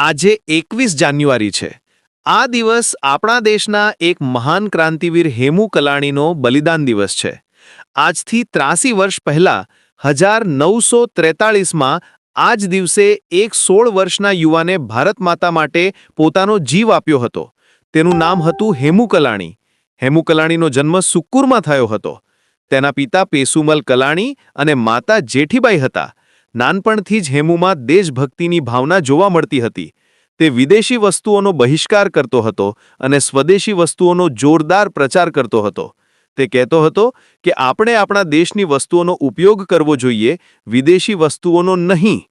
આજે એકવીસ જાન્યુઆરી છે. આ દિવસ આપણા દેશના એક મહાન ક્રાંતિવીર હેમુ કલાણીનો બલિદાન દિવસ છે. આજથી ત્રાસી વર્ષ પહેલા હજાર નવસો ત્રેતાળીસમાં આ જ દિવસે એક સોળ વર્ષના યુવાને ભારત માતા માટે પોતાનો જીવ આપ્યો હતો. તેનું નામ હતું હેમુ કલાણી. હેમુ કલાણીનો જન્મ સુક્કુરમાં થયો હતો. તેના પિતા પેસુમલ કલાણી અને માતા જેઠીબાઈ હતા. નાનપણથી જ હેમુમાં દેશભક્તિની ભાવના જોવા મળતી હતી. તે વિદેશી વસ્તુઓનો બહિષ્કાર કરતો હતો અને સ્વદેશી વસ્તુઓનો જોરદાર પ્રચાર કરતો હતો. તે કહેતો હતો કે, આપણે આપણા દેશની વસ્તુઓનો ઉપયોગ કરવો જોઈએ, વિદેશી વસ્તુઓનો નહીં.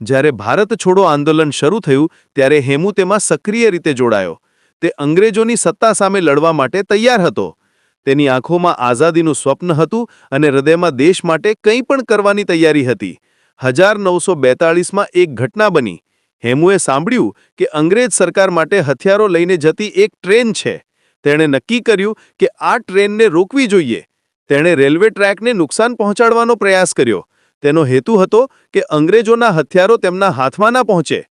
જ્યારે ભારત છોડો આંદોલન શરૂ થયું, ત્યારે હેમુ તેમાં સક્રિય રીતે જોડાયો. તે અંગ્રેજોની સત્તા સામે લડવા માટે તૈયાર હતો. તેની આંખોમાં આઝાદીનું સ્વપ્ન હતું અને હૃદયમાં દેશ માટે કંઈ પણ કરવાની તૈયારી હતી. હજાર નવસો બેતાળીસમાં એક ઘટના બની. હેમુએ સાંભળ્યું કે અંગ્રેજ સરકાર માટે હથિયારો લઈને જતી એક ટ્રેન છે. તેણે નક્કી કર્યું કે આ ટ્રેનને રોકવી જોઈએ. તેણે રેલવે ટ્રેકને નુકસાન પહોંચાડવાનો પ્રયાસ કર્યો. તેનો હેતુ હતો કે અંગ્રેજોના હથિયારો તેમના હાથમાં ના પહોંચે.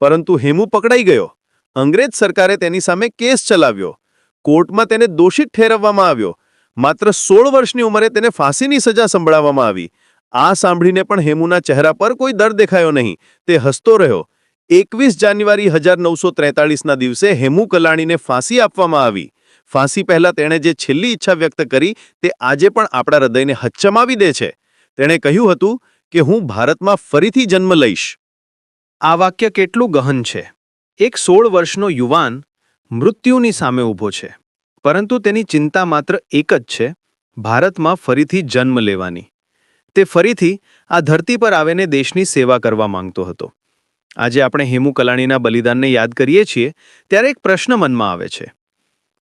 પરંતુ હેમુ પકડાઈ ગયો. અંગ્રેજ સરકારે તેની સામે કેસ ચલાવ્યો. કોર્ટમાં તેને દોષિત ઠેરવવામાં આવ્યો. માત્ર સોળ વર્ષની ઉંમરે તેને ફાંસીની સજા સંભળાવવામાં આવી. આ સાંભળીને પણ હેમુના ચહેરા પર કોઈ દર દેખાયો નહીં. તે હસતો રહ્યો. એકવીસ જાન્યુઆરી હજાર નવસો ત્રેતાળીસના દિવસે હેમુ કલાણીને ફાંસી આપવામાં આવી. ફાંસી પહેલા તેણે જે છેલ્લી ઈચ્છા વ્યક્ત કરી તે આજે પણ આપણા હૃદયને હચ્ચમાવી દે છે. તેણે કહ્યું હતું કે હું ભારતમાં ફરીથી જન્મ લઈશ. આ વાક્ય કેટલું ગહન છે. એક સોળ વર્ષનો યુવાન મૃત્યુની સામે ઊભો છે. પરંતુ તેની ચિંતા માત્ર એક જ છે. ભારતમાં ફરીથી જન્મ લેવાની. તે ફરીથી આ ધરતી પર આવીને દેશની સેવા કરવા માંગતો હતો. આજે આપણે હેમુ કલાણીના બલિદાનને યાદ કરીએ છીએ, ત્યારે એક પ્રશ્ન મનમાં આવે છે.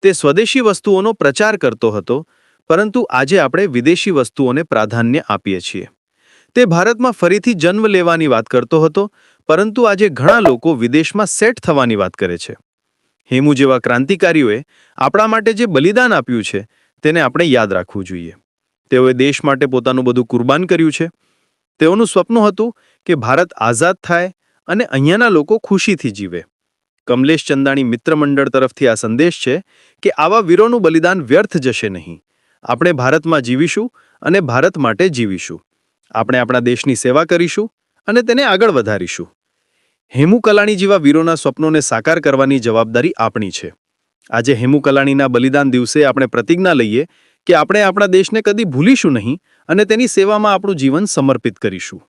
તે સ્વદેશી વસ્તુઓનો પ્રચાર કરતો હતો, પરંતુ આજે આપણે વિદેશી વસ્તુઓને પ્રાધાન્ય આપીએ છીએ. તે ભારતમાં ફરીથી જન્મ લેવાની વાત કરતો હતો, પરંતુ આજે ઘણા લોકો વિદેશમાં સેટ થવાની વાત કરે છે. હેમુ જેવા ક્રાંતિકારીઓએ આપણા માટે જે બલિદાન આપ્યું છે, તેને આપણે યાદ રાખવું જોઈએ. તેઓએ દેશ માટે પોતાનું બધું કુરબાન કર્યું છે. તેઓનું સ્વપ્ન હતું કે ભારત આઝાદ થાય અને અહીંયાના લોકો ખુશીથી જીવે. કમલેશ ચંદાણી મિત્ર મંડળ તરફથી આ સંદેશ છે કે આવા વીરોનું બલિદાન વ્યર્થ જશે નહીં. આપણે ભારતમાં જીવીશું અને ભારત માટે જીવીશું. આપણે આપણા દેશની સેવા કરીશું અને તેને આગળ વધારીશું. હેમુ કલાણી જેવા વીરોના સ્વપ્નોને સાકાર કરવાની જવાબદારી આપણી છે. આજે હેમુ કલાણીના બલિદાન દિવસે આપણે પ્રતિજ્ઞા લઈએ કે આપણે આપણા દેશને કદી ભૂલીશું નહીં અને તેની સેવામાં આપણું જીવન સમર્પિત કરીશું.